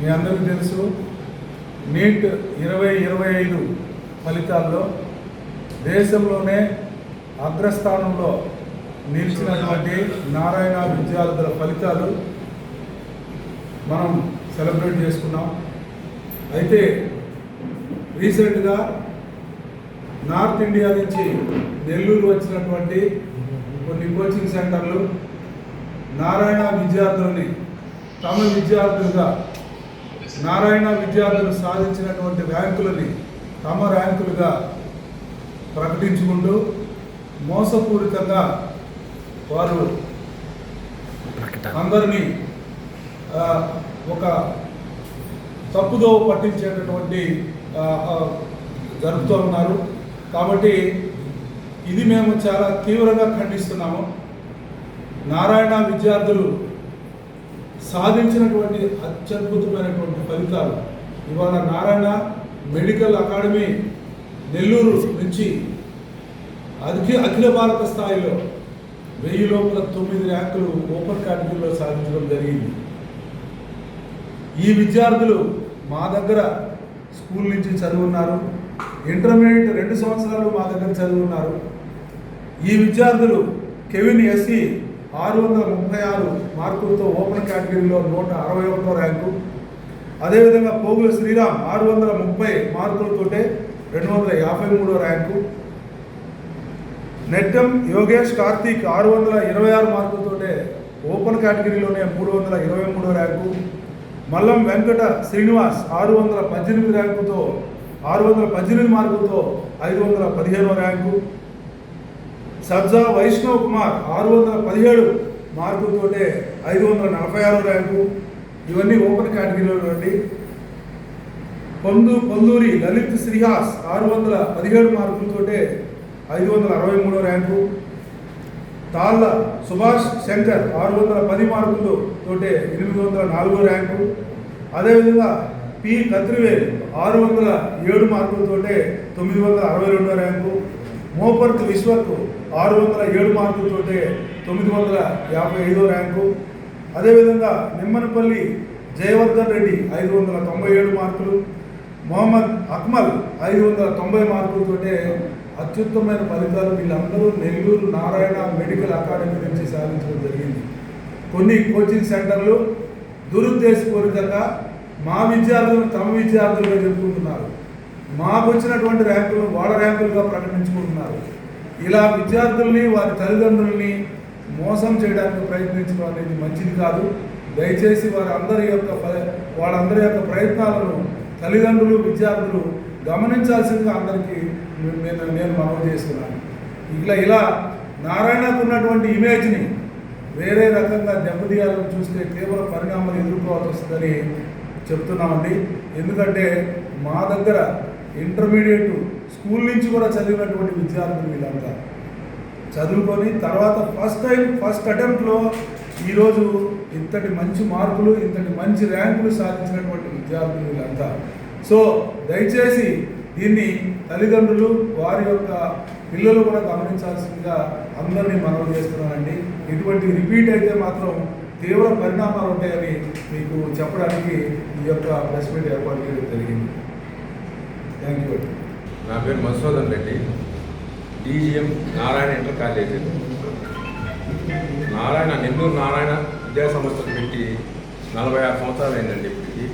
మీ అందరికీ తెలుసు నీట్ ఇరవై ఇరవై ఐదు ఫలితాల్లో దేశంలోనే అగ్రస్థానంలో నిలిచినటువంటి నారాయణ విద్యార్థుల ఫలితాలు మనం సెలబ్రేట్ చేసుకున్నాం. అయితే రీసెంట్గా నార్త్ ఇండియా నుంచి నెల్లూరు వచ్చినటువంటి కొన్ని కోచింగ్ సెంటర్లు నారాయణ విద్యార్థులని తమ విద్యార్థులుగా నారాయణ విద్యార్థులు సాధించినటువంటి ర్యాంకులని తమ ర్యాంకులుగా ప్రకటించుకుంటూ మోసపూరితంగా వారు అందరినీ ఒక తప్పుదో పట్టించేటటువంటి జరుపుతూ ఉన్నారు. కాబట్టి ఇది మేము చాలా తీవ్రంగా ఖండిస్తున్నాము. నారాయణ విద్యార్థులు సాధించినటువంటి అత్యద్భుతమైనటువంటి ఫలితాలు. ఇవాళ నారాయణ మెడికల్ అకాడమీ నెల్లూరు నుంచి అఖి అఖిల భారత స్థాయిలో వెయ్యి లోపల తొమ్మిది ర్యాంకులు ఓపెన్ కేటగిరీలో సాధించడం జరిగింది. ఈ విద్యార్థులు మా దగ్గర స్కూల్ నుంచి చదువున్నారు. ఇంటర్మీడియట్ రెండు సంవత్సరాలు మా దగ్గర చదువున్నారు. ఈ విద్యార్థులు కెవిన్ ఎస్సి ఆరు వందల ముప్పై ఆరు మార్కులతో ఓపెన్ కేటగిరీలో నూట అరవై ఒకటో ర్యాంకు. అదేవిధంగా పోగుల శ్రీరామ్ ఆరు వందల ముప్పై మార్కులతోటే రెండు వందల యాభై మూడో ర్యాంకు. నెట్టం యోగేష్ కార్తీక్ ఆరు వందల ఇరవై ఆరు మార్కులతోటే ఓపెన్ కేటగిరీలోనే మూడు వందల ఇరవై మూడో ర్యాంకు. మల్లం వెంకట శ్రీనివాస్ ఆరు వందల పద్దెనిమిది ర్యాంకుతో ఆరు వందల పద్దెనిమిది మార్కులతో ఐదు వందల పదిహేనో ర్యాంకు. సబ్జా వైష్ణవ్ కుమార్ ఆరు వందల పదిహేడు మార్కులతోటే ఐదు వందల నలభై ఆరు ర్యాంకు. ఇవన్నీ ఓపెన్ కేటగిరీలో అండి. పొందు పొందూరి లలిత్ శ్రీహాస్ ఆరు వందల పదిహేడు మార్కులతోటే ఐదు వందల అరవై మూడో ర్యాంకు. తాళ్ళ సుభాష్ శంకర్ ఆరు వందల పది మార్కులు తోటే ఎనిమిది వందల నాలుగో ర్యాంకు. అదేవిధంగా పి కత్రివేల్ ఆరు వందల ఏడు మార్కులతోటే తొమ్మిది వందల అరవై రెండో ర్యాంకు. మోపర్త్ విశ్వకు ఆరు వందల ఏడు మార్కులతోటే తొమ్మిది వందల యాభై ఐదో ర్యాంకు. అదేవిధంగా నిమ్మనపల్లి జయవర్ధన్ రెడ్డి ఐదు వందల తొంభై ఏడు మార్కులు. మొహమ్మద్ అక్మల్ ఐదు వందల తొంభై మార్కులతోటే అత్యుత్తమైన ఫలితాలు వీళ్ళందరూ నెల్లూరు నారాయణ మెడికల్ అకాడమీ నుంచి సాధించడం జరిగింది. కొన్ని కోచింగ్ సెంటర్లు దురుద్దేశపూరితంగా మా విద్యార్థులను తమ విద్యార్థులుగా చెప్పుకుంటున్నారు. మాకు వచ్చినటువంటి ర్యాంకులు వాళ్ళ ర్యాంకులుగా ప్రకటించుకుంటున్నారు. ఇలా విద్యార్థుల్ని వారి తల్లిదండ్రుల్ని మోసం చేయడానికి ప్రయత్నించడం అనేది మంచిది కాదు. దయచేసి వారి అందరి యొక్క వాళ్ళందరి యొక్క ప్రయత్నాలను తల్లిదండ్రులు విద్యార్థులు గమనించాల్సిందిగా అందరికీ నేను నేను మనవి చేస్తున్నాను. ఇలా ఇలా నారాయణకు ఉన్నటువంటి ఇమేజ్ని వేరే రకంగా దెబ్బతీయాలని చూస్తే తీవ్ర పరిణామాలు ఎదుర్కోవాల్సి వస్తుందని చెప్తున్నామండి. ఎందుకంటే మా దగ్గర ఇంటర్మీడియట్ స్కూల్ నుంచి కూడా చదివినటువంటి విద్యార్థులు వీళ్ళంతా చదువుకొని తర్వాత ఫస్ట్ టైం ఫస్ట్ అటెంప్ట్లో ఈరోజు ఇంతటి మంచి మార్కులు ఇంతటి మంచి ర్యాంకులు సాధించినటువంటి విద్యార్థులు వీళ్ళంతా. సో దయచేసి దీన్ని తల్లిదండ్రులు వారి యొక్క పిల్లలు కూడా గమనించాల్సిందిగా అందరినీ మనవి చేస్తున్నానండి. ఇటువంటి రిపీట్ అయితే మాత్రం తీవ్ర పరిణామాలు ఉంటాయని మీకు చెప్పడానికి ఈ యొక్క ప్రెస్ మీట్ ఏర్పాటు చేయడం జరిగింది. థ్యాంక్ యూ నా పేరు Madhusudan Reddy. DGM Narayana inter college. Narayana Nellore Narayana విద్యా సంస్థలు పెట్టి నలభై ఆరు సంవత్సరాలు అయిందండి ఇప్పటికి.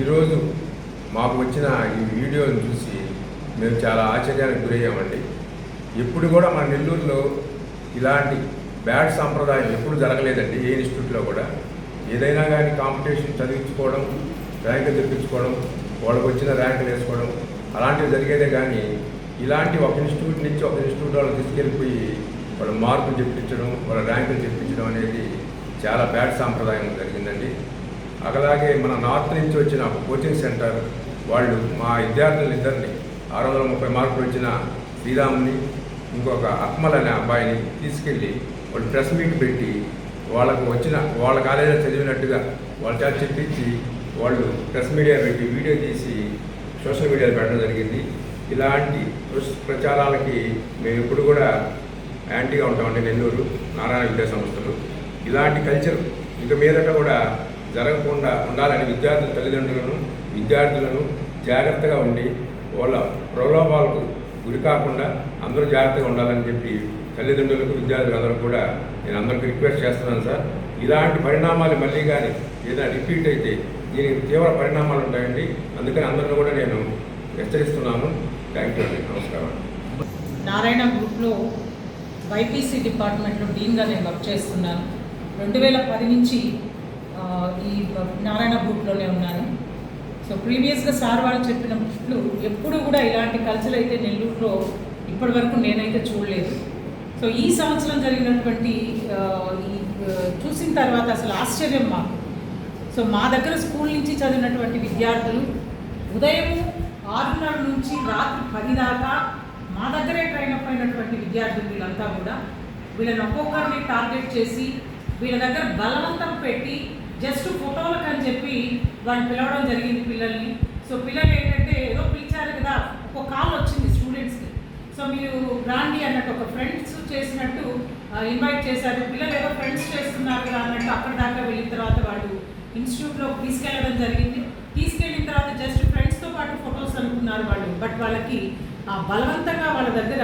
ఈరోజు మాకు వచ్చిన ఈ వీడియోని చూసి మేము చాలా ఆశ్చర్యానికి గురయ్యామండి. ఎప్పుడు కూడా మన నెల్లూరులో ఇలాంటి బ్యాడ్ సాంప్రదాయం ఎప్పుడు జరగలేదండి ఏ ఇన్స్టిట్యూట్లో కూడా. ఏదైనా కానీ కాంపిటీషన్ చదివించుకోవడం ర్యాంకులు తెప్పించుకోవడం వాళ్ళకు వచ్చిన ర్యాంకులు వేసుకోవడం అలాంటివి జరిగేదే కానీ ఇలాంటి ఒక ఇన్స్టిట్యూట్ నుంచి ఒక ఇన్స్టిట్యూట్ వాళ్ళు తీసుకెళ్ళిపోయి వాళ్ళ మార్కులు చెప్పించడం వాళ్ళ ర్యాంకులు చెప్పించడం అనేది చాలా బ్యాడ్ సాంప్రదాయం జరిగిందండి. అలాగే మన నార్త్ నుంచి వచ్చిన ఒక కోచింగ్ సెంటర్ వాళ్ళు మా విద్యార్థులు ఇద్దరిని ఆరు వందల ముప్పై మార్కులు వచ్చిన శ్రీరాముని ఇంకొక అక్మల్ అనే అబ్బాయిని తీసుకెళ్ళి వాళ్ళు ప్రెస్ మీట్ పెట్టి వాళ్ళకు వచ్చిన వాళ్ళ కాలేజీలో చదివినట్టుగా వాళ్ళ చేత చెప్పించి వాళ్ళు ప్రెస్ మీడియా పెట్టి వీడియో తీసి సోషల్ మీడియాలో పెట్టడం జరిగింది. ఇలాంటి ప్రచారాలకి మేము ఎప్పుడు కూడా యాంటీగా ఉంటామండి నెల్లూరు నారాయణ విద్యా సంస్థలు. ఇలాంటి కల్చర్ ఇక మీదట కూడా జరగకుండా ఉండాలని విద్యార్థుల తల్లిదండ్రులను విద్యార్థులను జాగ్రత్తగా ఉండి వాళ్ళ ప్రలోభాలకు గురి కాకుండా అందరూ జాగ్రత్తగా ఉండాలని చెప్పి తల్లిదండ్రులకు విద్యార్థులందరూ కూడా నేను అందరికీ రిక్వెస్ట్ చేస్తున్నాను సార్. ఇలాంటి పరిణామాలు మళ్ళీ కానీ ఏదైనా రిపీట్ అయితే దీనికి తీవ్ర పరిణామాలు ఉంటాయండి. అందుకని అందరిని కూడా నేను హెచ్చరిస్తున్నాను. థ్యాంక్ యూ అండి. నమస్కారం నారాయణ గ్రూప్లో వైపీసీ డిపార్ట్మెంట్లో డీన్గా నేను వర్క్ చేస్తున్నాను. రెండు వేల పది నుంచి ఈ నారాయణ గ్రూప్లోనే ఉన్నాను. సో ప్రీవియస్గా సార్ వాళ్ళు చెప్పినట్లు ఎప్పుడు కూడా ఇలాంటి కల్చర్ అయితే నెల్లూరులో ఇప్పటి వరకు నేనైతే చూడలేదు. సో ఈ సంవత్సరం జరిగినటువంటి ఈ చూసిన తర్వాత అసలు ఆశ్చర్యం మాకు. సో మా దగ్గర స్కూల్ నుంచి చదివినటువంటి విద్యార్థులు ఉదయం ఆరున్నర నుంచి రాత్రి పది దాకా మా దగ్గరే ట్రైన్ అప్ అయినటువంటి విద్యార్థులు వీళ్ళంతా కూడా వీళ్ళని ఒక్కొక్కరిని టార్గెట్ చేసి వీళ్ళ దగ్గర బలవంతం పెట్టి జస్ట్ ఫోటోలకు అని చెప్పి వాళ్ళు పిలవడం జరిగింది పిల్లల్ని. సో పిల్లలు ఏంటంటే ఏదో పిలిచారు కదా ఒక కాల్ వచ్చింది స్టూడెంట్స్కి సో మీరు రాండి అన్నట్టు ఒక ఫ్రెండ్స్ చేసినట్టు ఇన్వైట్ చేశారు. పిల్లలు ఏదో ఫ్రెండ్స్ చేస్తున్నారు కదా అన్నట్టు అక్కడ దాకా వెళ్ళిన తర్వాత వాళ్ళు ఇన్స్టిట్యూట్లో తీసుకెళ్ళడం జరిగింది. తీసుకెళ్ళిన తర్వాత జస్ట్ ఫ్రెండ్స్తో పాటు ఫొటోస్ అనుకున్నారు వాళ్ళు. బట్ వాళ్ళకి ఆ, బలవంతంగా వాళ్ళ దగ్గర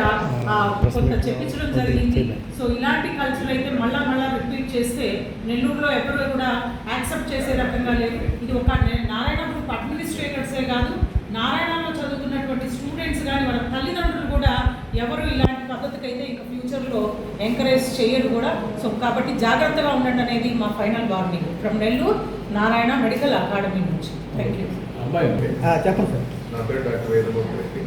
కొంత చెప్పించడం జరిగింది. సో ఇలాంటి కల్చర్ అయితే మళ్ళా మళ్ళా రిపీట్ చేస్తే నెల్లూరులో ఎప్పుడూ కూడా యాక్సెప్ట్ చేసే రకంగా లేదు. ఇది ఒక నారాయణ గ్రూప్ అడ్మినిస్ట్రేటర్సే కాదు నారాయణలో చదువుతున్నటువంటి స్టూడెంట్స్ కానీ వాళ్ళ తల్లిదండ్రులు కూడా ఎవరు ఇలాంటి పద్ధతికి అయితే ఇంకా ఫ్యూచర్లో ఎంకరేజ్ చేయరు కూడా. సో కాబట్టి జాగ్రత్తగా ఉండండి అనేది మా final warning from Nellore Narayana Medical Academy నుంచి. థ్యాంక్ యూ చెప్పండి సార్. నా పేరు డాక్టర్ వేదమూర్తి రెడ్డి.